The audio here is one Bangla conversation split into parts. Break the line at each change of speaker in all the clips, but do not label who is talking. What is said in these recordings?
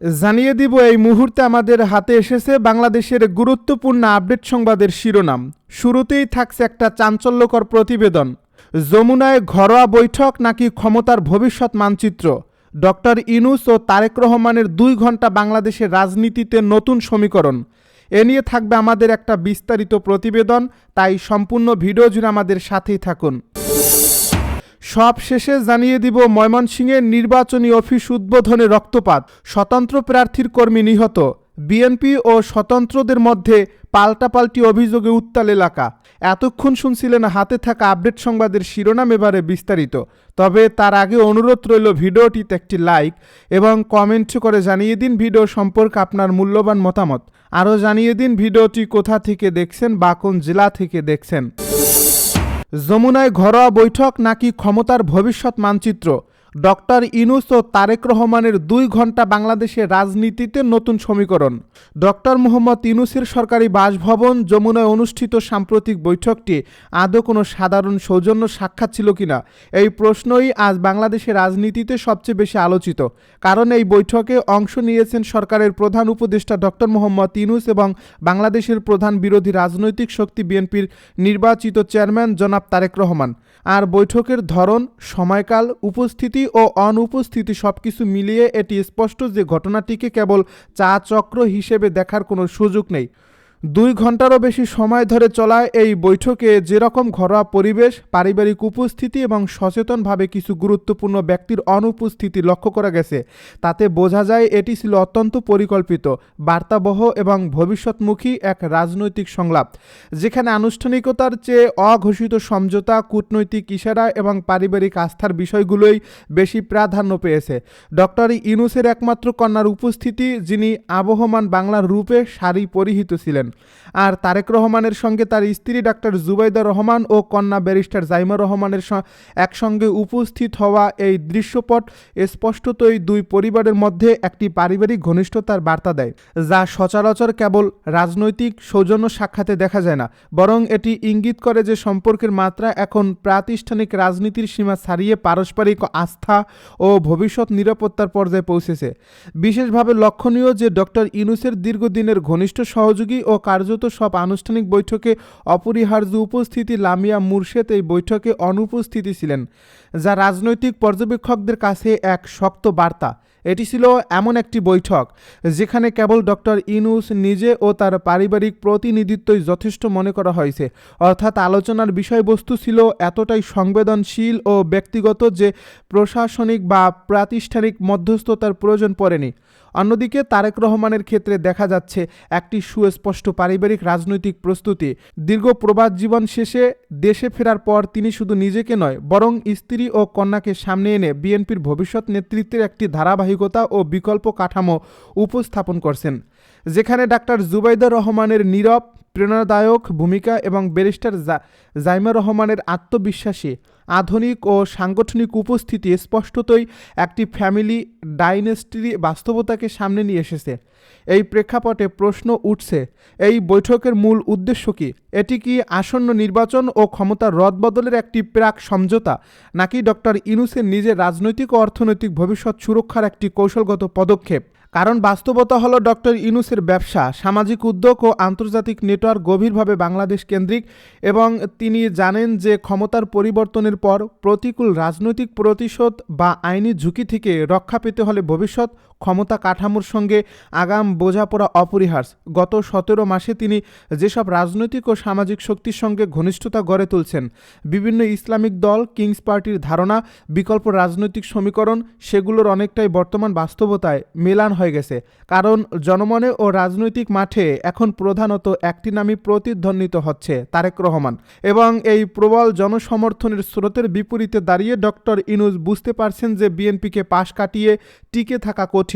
জানিয়ে দিব, এই মুহূর্তে আমাদের হাতে এসেছে বাংলাদেশের গুরুত্বপূর্ণ আপডেট সংবাদের শিরোনাম। শুরুতেই থাকছে একটা চাঞ্চল্যকর প্রতিবেদন। যমুনায় ঘরোয়া বৈঠক নাকি ক্ষমতার ভবিষ্যৎ মানচিত্র? ডক্টর ইনুস ও তারেক রহমানের দুই ঘণ্টা বাংলাদেশের রাজনীতিতে নতুন সমীকরণ। এ নিয়ে থাকবে আমাদের একটা বিস্তারিত প্রতিবেদন, তাই সম্পূর্ণ ভিডিও জুড়ে আমাদের সাথেই থাকুন। সব শেষে জানিয়ে দিব, ময়মনসিংহের নির্বাচনী অফিস উদ্বোধনে রক্তপাত। স্বতন্ত্র প্রার্থীর কর্মী নিহত। বিএনপি ও স্বতন্ত্রদের মধ্যে পাল্টাপাল্টি অভিযোগে উত্তাল এলাকা। এতক্ষণ শুনছিলেন হাতে থাকা আপডেট সংবাদের শিরোনাম এবারে বিস্তারিত। তবে তার আগে অনুরোধ রইল ভিডিওটিতে একটি লাইক এবং কমেন্ট করে জানিয়ে দিন ভিডিও সম্পর্কে আপনার মূল্যবান মতামত। আরও জানিয়ে দিন ভিডিওটি কোথা থেকে দেখছেন বা কোন জেলা থেকে দেখছেন। যমুনায় ঘরোয়া বৈঠক নাকি ক্ষমতার ভবিষ্যৎ মানচিত্র? ডক্টর ইনুস ও তারেক রহমানের দুই ঘণ্টা বাংলাদেশের রাজনীতিতে নতুন সমীকরণ। ডক্টর মোহাম্মদ ইনুসের সরকারি বাসভবন যমুনায় অনুষ্ঠিত সাম্প্রতিক বৈঠকটি আদৌ কোনো সাধারণ সৌজন্য সাক্ষাৎ ছিল কিনা? এই প্রশ্নই আজ বাংলাদেশের রাজনীতিতে সবচেয়ে বেশি আলোচিত। কারণ এই বৈঠকে অংশ নিয়েছেন সরকারের প্রধান উপদেষ্টা ডক্টর মোহাম্মদ ইনুস এবং বাংলাদেশের প্রধান বিরোধী রাজনৈতিক শক্তি বিএনপির নির্বাচিত চেয়ারম্যান জনাব তারেক রহমান। আর বৈঠকের ধরন, সময়কাল, উপস্থিতি ও অনুপস্থিতি সব কিছু মিলিয়ে এটি স্পষ্ট যে ঘটনাটিকে কেবল চা চক্র হিসেবে দেখার কোনো সুযোগ নেই। দুই ঘন্টারও বেশি সময় ধরে চলা এই বৈঠকে যেরকম ঘরোয়া পরিবেশ, পারিবারিক উপস্থিতি এবং সচেতনভাবে কিছু গুরুত্বপূর্ণ ব্যক্তির অনুপস্থিতি লক্ষ্য করা গেছে। তাতে বোঝা যায় এটি ছিল অত্যন্ত পরিকল্পিত, বার্তাবহ এবং ভবিষ্যৎমুখী এক রাজনৈতিক সংলাপ, যেখানে আনুষ্ঠানিকতার চেয়ে অঘোষিত সমঝোতা, কূটনৈতিক ইশারা এবং পারিবারিক আস্থার বিষয়গুলোই বেশি প্রাধান্য পেয়েছে। ডক্টর ইনুসের একমাত্র কন্যার উপস্থিতি, যিনি আবহমান বাংলার রূপে শাড়ি পরিহিত ছিলেন। আর তারেক রহমানের সঙ্গে তার স্ত্রী ডাক্তার জুবাইদা রহমান ও কন্যা ব্যারিস্টার জাইমা রহমানের একসঙ্গে উপস্থিত হওয়া এই দৃশ্যপট স্পষ্টতই দুই পরিবারের মধ্যে একটি পারিবারিক ঘনিষ্ঠতার বার্তা দেয়, যা সচরাচর কেবল রাজনৈতিক সৌজন্য সাক্ষাতে দেখা যায় না, বরং এটি ইঙ্গিত করে যে সম্পর্কের মাত্রা এখন প্রাতিষ্ঠানিক রাজনীতির সীমা ছাড়িয়ে পারস্পরিক আস্থা ও ভবিষ্যৎ নিরাপত্তার পর্যায়ে পৌঁছেছে। বিশেষভাবে লক্ষণীয় যে ডক্টর ইনুসের দীর্ঘদিনের ঘনিষ্ঠ সহযোগী ও কার্যত সব আনুষ্ঠানিক বৈঠকে অপরিহার্য উপস্থিতি লামিয়া মুর্শেদ এই বৈঠকে অনুপস্থিতি ছিলেন, যা রাজনৈতিক পর্যবেক্ষকদের কাছে এক শক্ত বার্তা। এটি ছিল এমন একটি বৈঠক, যেখানে কেবল ডক্টর ইনুস নিজে ও তার পারিবারিক প্রতিনিধিত্বই যথেষ্ট মনে করা হয়েছে। অর্থাৎ আলোচনার বিষয়বস্তু ছিল এতটাই সংবেদনশীল ও ব্যক্তিগত যে প্রশাসনিক বা প্রাতিষ্ঠানিক মধ্যস্থতার প্রয়োজন পড়েনি। অন্যদিকে তারেক রহমানের ক্ষেত্রে দেখা যাচ্ছে একটি সুস্পষ্ট পারিবারিক রাজনৈতিক প্রস্তুতি। দীর্ঘ প্রবাদ জীবন শেষে দেশে ফেরার পর তিনি শুধু নিজেকে নয়, বরং স্ত্রী ও কন্যাকে সামনে এনে বিএনপির ভবিষ্যৎ নেতৃত্বের একটি ধারাবাহিকতা ও বিকল্প কাঠামো উপস্থাপন করছেন। যেখানে ডাক্তার জুবাইদা রহমানের নীরব, প্রেরণাদায়ক ভূমিকা এবং ব্যারিস্টার জাইমা রহমানের আত্মবিশ্বাসী আধুনিক ও সাংগঠনিক উপস্থিতি স্পষ্টতই একটি ফ্যামিলি ডাইনেস্টির বাস্তবতাকে সামনে নিয়ে এসেছে। এই প্রেক্ষাপটে প্রশ্ন উঠছে, এই বৈঠকের মূল উদ্দেশ্য কি? এটি কি আসন্ন নির্বাচন ও ক্ষমতার রদবদলের একটি প্রাক সমঝোতা, নাকি ডক্টর ইনুসের নিজের রাজনৈতিক ও অর্থনৈতিক ভবিষ্যৎ সুরক্ষার একটি কৌশলগত পদক্ষেপ? কারণ বাস্তবতা হলো ডক্টর ইনুসের ব্যবসা, সামাজিক উদ্যোগ ও আন্তর্জাতিক নেটওয়ার্ক গভীরভাবে বাংলাদেশ কেন্দ্রিক এবং তিনি জানেন যে ক্ষমতার পরিবর্তনের পর প্রতিকূল রাজনৈতিক প্রতিশোধ বা আইনি ঝুঁকি থেকে রক্ষা পেতে হলে ভবিষ্যৎ ক্ষমতা কাঠামোর সঙ্গে আগাম বোঝাপড়া অপরিহার্য। গত সতেরো মাসে তিনি যেসব রাজনৈতিক ও সামাজিক শক্তির সঙ্গে ঘনিষ্ঠতা গড়ে তুলছেন, বিভিন্ন ইসলামিক দল, কিংস পার্টির ধারণা, বিকল্প রাজনৈতিক সমীকরণ, সেগুলোর অনেকটাই বর্তমান বাস্তবতায় মেলান হয়ে গেছে। কারণ জনমনে ও রাজনৈতিক মাঠে এখন প্রধানত একটি নামই প্রতিধ্বনিত হচ্ছে, তারেক রহমান। এবং এই প্রবল জনসমর্থনের স্রোতের বিপরীতে দাঁড়িয়ে ডক্টর ইনুজ বুঝতে পারছেন যে বিএনপিকে পাশ কাটিয়ে টিকে থাকা কঠিন।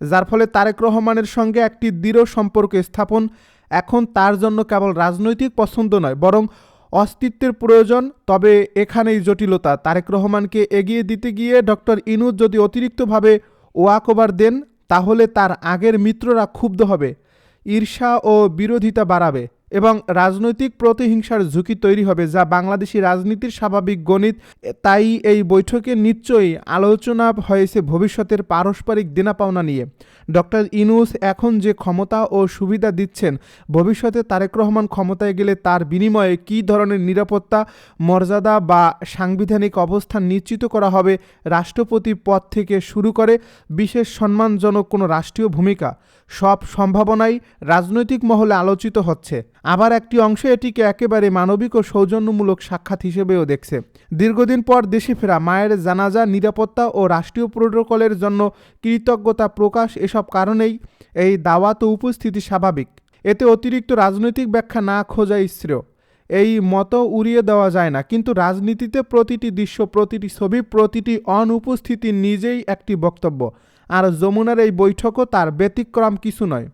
যার ফলে তারেক রহমানের সঙ্গে একটি দৃঢ় সম্পর্ক স্থাপন এখন তার জন্য কেবল রাজনৈতিক পছন্দ নয়, বরং অস্তিত্বের প্রয়োজন। তবে এখানেই জটিলতা, তারেক রহমানকে এগিয়ে দিতে গিয়ে ডক্টর ইনুদ যদি অতিরিক্তভাবে ওয়াকওভার দেন, তাহলে তার আগের মিত্ররা ক্ষুব্ধ হবে, ঈর্ষা ও বিরোধিতা বাড়াবে। এবং রাজনৈতিক প্রতিহিংসার ঝুঁকি তৈরি হবে যা বাংলাদেশি রাজনীতির স্বাভাবিক গণিত, তাই এই বৈঠকে নিশ্চয়ই আলোচনা হয়েছে ভবিষ্যতের পারস্পরিক দেনাপাওনা নিয়ে। ডক্টর ইনুস এখন যে ক্ষমতা ও সুবিধা দিচ্ছেন, ভবিষ্যতে তারেক রহমান ক্ষমতায় গেলে তার বিনিময়ে কী ধরনের নিরাপত্তা, মর্যাদা বা সাংবিধানিক অবস্থান নিশ্চিত করা হবে, রাষ্ট্রপতি পদ থেকে শুরু করে বিশেষ সম্মানজনক কোনো রাষ্ট্রীয় ভূমিকা, সব সম্ভাবনাই রাজনৈতিক মহলে আলোচিত হচ্ছে। আবার একটি অংশ এটিকে একেবারে মানবিক ও সৌজন্যমূলক সাক্ষাৎ হিসেবেও দেখছে। দীর্ঘদিন পর দেশে ফেরা মায়ের জানাজা, নিরাপত্তা ও রাষ্ট্রীয় প্রোটোকলের জন্য কৃতজ্ঞতা প্রকাশ এসব কারণেই এই দাওয়াত উপস্থিতি স্বাভাবিক। এতে অতিরিক্ত রাজনৈতিক ব্যাখ্যা না খোঁজাই শ্রেয়। এই মতো উড়িয়ে দেওয়া যায় না, কিন্তু রাজনীতিতে প্রতিটি দৃশ্য, প্রতিটি ছবি, প্রতিটি অনুপস্থিতি নিজেই একটি বক্তব্য। আর যমুনার এই বৈঠকও তার ব্যতিক্রম কিছু নয়।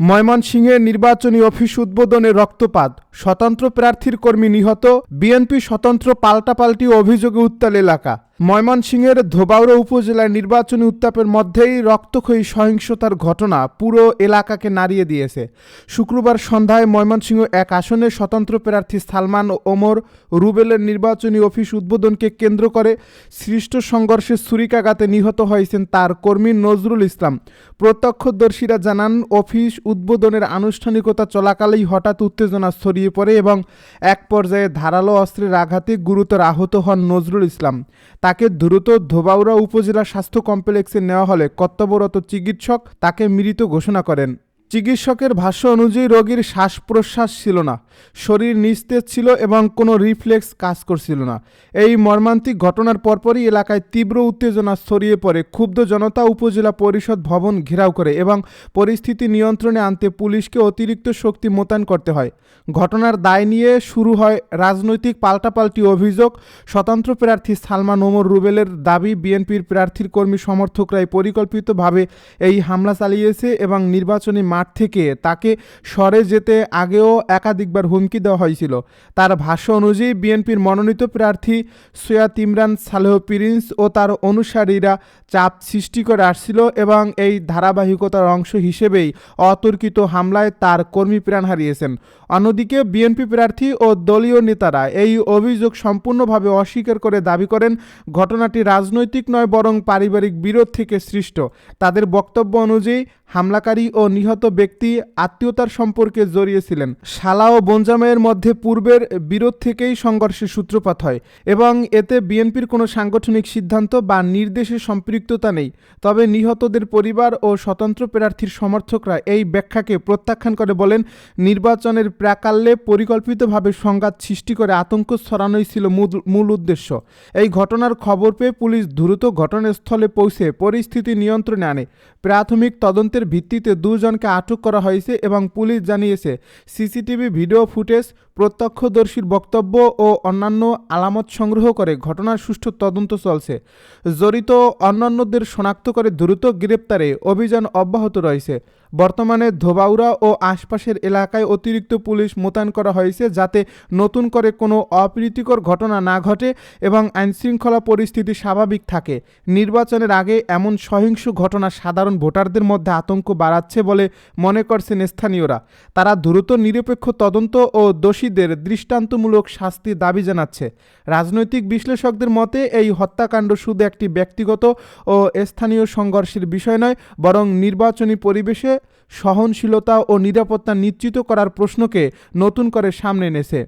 ময়মনসিংহের নির্বাচনী অফিস উদ্বোধনে রক্তপাত। স্বতন্ত্র প্রার্থীর কর্মী নিহত। বিএনপি স্বতন্ত্র পাল্টাপাল্টি অভিযোগে উত্তাল এলাকা। ময়মনসিংহের ধোবাউড়া উপজেলার নির্বাচনী উত্তাপের মধ্যেই রক্তক্ষয়ী সহিংসতার ঘটনা পুরো এলাকাকে নাড়িয়ে দিয়েছে। শুক্রবার সন্ধ্যায় ময়মনসিংহ এক আসনে স্বতন্ত্র প্রার্থী সালমান ওমর রুবেলের নির্বাচনী অফিস উদ্বোধনকে কেন্দ্র করে সৃষ্ট সংঘর্ষে ছুরিকাঘাতে নিহত হয়েছেন তার কর্মী নজরুল ইসলাম। প্রত্যক্ষদর্শীরা জানান, অফিস উদ্বোধনের আনুষ্ঠানিকতা চলাকালেই হঠাৎ উত্তেজনা ছড়িয়ে পড়ে এবং এক পর্যায়ে ধারালো অস্ত্রের আঘাতে গুরুতর আহত হন নজরুল ইসলাম। দ্রুত ধোবাউড়া উপজেলা স্বাস্থ্য কমপ্লেক্সে নেওয়া হলে কর্তব্যরত চিকিৎসক তাকে মৃত ঘোষণা করেন। চিকিৎসকের ভাষ্য অনুযায়ী রোগীর শ্বাস প্রশ্বাস ছিল না, শরীর নিস্তেজ ছিল এবং কোনো রিফ্লেক্স কাজ করছিল না। এই মর্মান্তিক ঘটনার পরপরই এলাকায় তীব্র উত্তেজনা ছড়িয়ে পড়ে। ক্ষুব্ধ জনতা উপজেলা পরিষদ ভবন ঘেরাও করে এবং পরিস্থিতি নিয়ন্ত্রণে আনতে পুলিশকে অতিরিক্ত শক্তি মোতায়েন করতে হয়। ঘটনার দায় নিয়ে শুরু হয় রাজনৈতিক পাল্টাপাল্টি অভিযোগ। স্বতন্ত্র প্রার্থী সালমান ওমর রুবেলের দাবি, বিএনপির প্রার্থীর কর্মী সমর্থকরাই পরিকল্পিতভাবে এই হামলা চালিয়েছে এবং নির্বাচনী মাঠ থেকে তাকে সরে যেতে আগেও একাধিকবার হুমকি দেওয়া হয়েছিল। তার ভাষ্য অনুযায়ী, বিএনপির মনোনীত প্রার্থী সৈয়দ ইমরান সালেহ প্রিন্স ও তার অনুসারীরা চাপ সৃষ্টি করে আসছিল এবং এই ধারাবাহিকতার অংশ হিসেবেই অতর্কিত হামলায় তার কর্মী প্রাণ হারিয়েছেন। অন্যদিকে, বিএনপি প্রার্থী ও দলীয় নেতারা এই অভিযোগ সম্পূর্ণভাবে অস্বীকার করে দাবি করেন, ঘটনাটি রাজনৈতিক নয়, বরং পারিবারিক বিরোধ থেকে সৃষ্ট। তাদের বক্তব্য অনুযায়ী, হামলাকারী ও নিহত ব্যক্তি আত্মীয়তার সম্পর্কে জড়িয়েছিলেন। শালা ও বনজামাইয়ের মধ্যে পূর্বের বিরোধ থেকেই সংঘর্ষের সূত্রপাত হয় এবং এতে বিএনপির কোনো সাংগঠনিক সিদ্ধান্ত বা নির্দেশে সম্পৃক্ততা নেই। তবে নিহতদের পরিবার ও স্বতন্ত্র প্রার্থীর সমর্থকরা এই ব্যাখ্যাকে প্রত্যাখ্যান করে বলেন, নির্বাচনের প্রাকাল্যে পরিকল্পিতভাবে সংঘাত সৃষ্টি করে আতঙ্ক ছড়ানোই ছিল মূল উদ্দেশ্য। এই ঘটনার খবর পেয়ে পুলিশ দ্রুত ঘটনাস্থলে পৌঁছে পরিস্থিতি নিয়ন্ত্রণে আনে। প্রাথমিক তদন্তের ভিত্তিতে দুজনকে আটক করা হয়েছে এবং পুলিশ জানিয়েছে, সিসিটিভি ভিডিও ফুটেজ, প্রত্যক্ষদর্শীর বক্তব্য ও অন্যান্য আলামত সংগ্রহ করে ঘটনার সুষ্ঠু তদন্ত চলছে। জড়িত অন্যান্যদের শনাক্ত করে দ্রুত গ্রেপ্তারে অভিযান অব্যাহত রয়েছে। বর্তমানে ধোবাউড়া ও আশপাশের এলাকায় অতিরিক্ত পুলিশ মোতায়েন করা হয়েছে যাতে নতুন করে কোনো অপ্রীতিকর ঘটনা না ঘটে এবং আইনশৃঙ্খলা পরিস্থিতি স্বাভাবিক থাকে। নির্বাচনের আগে এমন সহিংস ঘটনা সাধারণ ভোটারদের মধ্যে আতঙ্ক বাড়াচ্ছে বলে মনে করছেন স্থানীয়রা। তারা দ্রুত নিরপেক্ষ তদন্ত ও দোষীদের দৃষ্টান্তমূলক শাস্তির দাবি জানাচ্ছে। রাজনৈতিক বিশ্লেষকদের মতে, এই হত্যাকাণ্ড শুধু একটি ব্যক্তিগত ও স্থানীয় সংঘর্ষের বিষয় নয়, বরং নির্বাচনী পরিবেশে সহনশীলতা ও নিরাপত্তা নিশ্চিত করার প্রশ্নকে নতুন করে সামনে এনেছে।